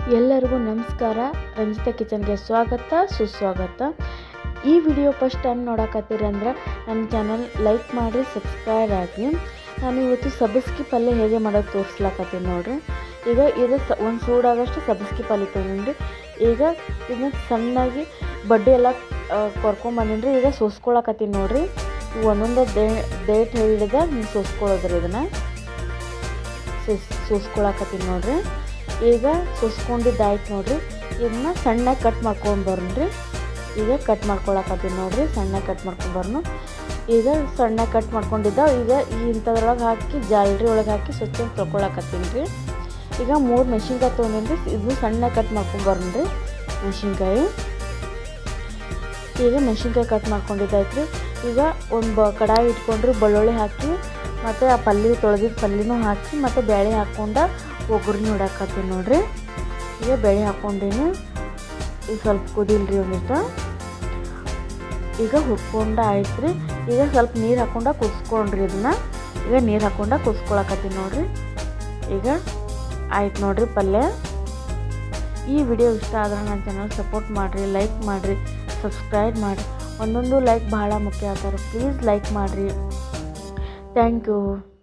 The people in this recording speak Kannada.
ಎಲ್ಲರಿಗೂ ನಮಸ್ಕಾರ. ರಂಜಿತಾ ಕಿಚನ್ಗೆ ಸ್ವಾಗತ, ಸುಸ್ವಾಗತ. ಈ ವಿಡಿಯೋ ಫಸ್ಟ್ ಟೈಮ್ ನೋಡಕತ್ತೀರಿ ಅಂದ್ರೆ ನನ್ನ ಚಾನಲ್ ಲೈಕ್ ಮಾಡಿ ಸಬ್ಸ್ಕ್ರೈಬ್ ಆಗಿ ನಾನು ಇವತ್ತು ಸಬ್ಸ್ಕಿ ಪಲ್ಯ ಹೇಗೆ ಮಾಡೋದು ತೋರಿಸ್ಲಾಕತ್ತೀನಿ ನೋಡ್ರಿ. ಈಗ ಇದು ಸ ಒಂದು ಸೂಡಾಗಷ್ಟು ಸಬ್ಸ್ಕಿ ಪಲ್ಯ ತಗೊಂಡು ಈಗ ಇದನ್ನ ಸಣ್ಣಾಗಿ ಬಡ್ಡಿ ಎಲ್ಲ ಕೊರ್ಕೊಂಬಂದಿನಿ ಈಗ ಸೋಸ್ಕೊಳಕತ್ತೀನಿ ನೋಡ್ರಿ. ಒಂದೊಂದು ದೇ ಡೇಟ್ ಹಿಡಿದ ನೀವು ಸೋಸ್ಕೊಳ್ಳೋದ್ರಿ ಇದನ್ನು. ಸೋಸ್, ಸೋಸ್ಕೊಳಕತ್ತೀನಿ ನೋಡ್ರಿ. ಈಗ ಸುಸ್ಕೊಂಡಿದ್ದಾಯ್ತು ನೋಡಿರಿ. ಇದನ್ನ ಸಣ್ಣಗೆ ಕಟ್ ಮಾಡ್ಕೊಂಡ್ ಬರ್ರಿ ಈಗ ಕಟ್ ಮಾಡ್ಕೊಳಕತ್ತೀನಿ ನೋಡಿರಿ ಸಣ್ಣಗೆ ಕಟ್ ಮಾಡ್ಕೊಂಡ್ ಬರ್ನು. ಈಗ ಸಣ್ಣ ಕಟ್ ಮಾಡ್ಕೊಂಡಿದ್ದ ಈಗ ಇಂಥದ್ರೊಳಗೆ ಹಾಕಿ, ಜಾಲರಿ ಒಳಗೆ ಹಾಕಿ ಸ್ವಚ್ಛ ತೊಗೊಳಕತ್ತೀನಿ ರೀ ಈಗ ಮೂರು ಮೆಣಸಿನ್ಕಾಯಿ ತೊಗೊಂಡಿನಿ ಇದು ಸಣ್ಣ ಕಟ್ ಮಾಡ್ಕೊಂಡ್ ಬರ್ರಿ ಮೆಣಸಿನ್ಕಾಯಿ. ಈಗ ಮೆಣಸಿನ್ಕಾಯಿ ಕಟ್ ಮಾಡ್ಕೊಂಡಿದ್ದಾಯ್ತು ರೀ ಈಗ ಒಂದು ಕಡಾಯಿ ಇಟ್ಕೊಂಡ್ರಿ, ಬೆಳ್ಳುಳ್ಳಿ ಹಾಕಿ ಮತ್ತು ಆ ಪಲ್ಯ ತೊಳೆದಿದ್ದ ಪಲ್ಯನೂ ಹಾಕಿ ಮತ್ತು ಬೇಳೆ ಹಾಕ್ಕೊಂಡು ಒಗ್ಗರಣೆ ಹೊಡಕತ್ತೀನಿ ನೋಡಿರಿ. ಈಗ ಬೇಳೆ ಹಾಕ್ಕೊಂಡೀನಿ ಈಗ ಸ್ವಲ್ಪ ಕುದಿಲ್ರಿ ಒಂದಿಷ್ಟು. ಈಗ ಹುರ್ಕೊಂಡು ಆಯ್ತು ರೀ ಈಗ ಸ್ವಲ್ಪ ನೀರು ಹಾಕ್ಕೊಂಡು ಕುದಿಸ್ಕೊಂಡ್ರಿ ಇದನ್ನ. ಈಗ ನೀರು ಹಾಕ್ಕೊಂಡು ಕುದಿಸ್ಕೊಳಕತ್ತೀನಿ ನೋಡಿರಿ. ಈಗ ಆಯ್ತು ನೋಡಿರಿ ಪಲ್ಯ. ಈ ವಿಡಿಯೋ ಇಷ್ಟ ಆದ್ರೆ ನನ್ನ ಚಾನಲ್ ಸಪೋರ್ಟ್ ಮಾಡಿರಿ ಲೈಕ್ ಮಾಡಿರಿ ಸಬ್ಸ್ಕ್ರೈಬ್ ಮಾಡಿರಿ. ಒಂದೊಂದು ಲೈಕ್ ಭಾಳ ಮುಖ್ಯ ಆಗ್ತಾರೆ ಪ್ಲೀಸ್ ಲೈಕ್ ಮಾಡಿರಿ. Thank you.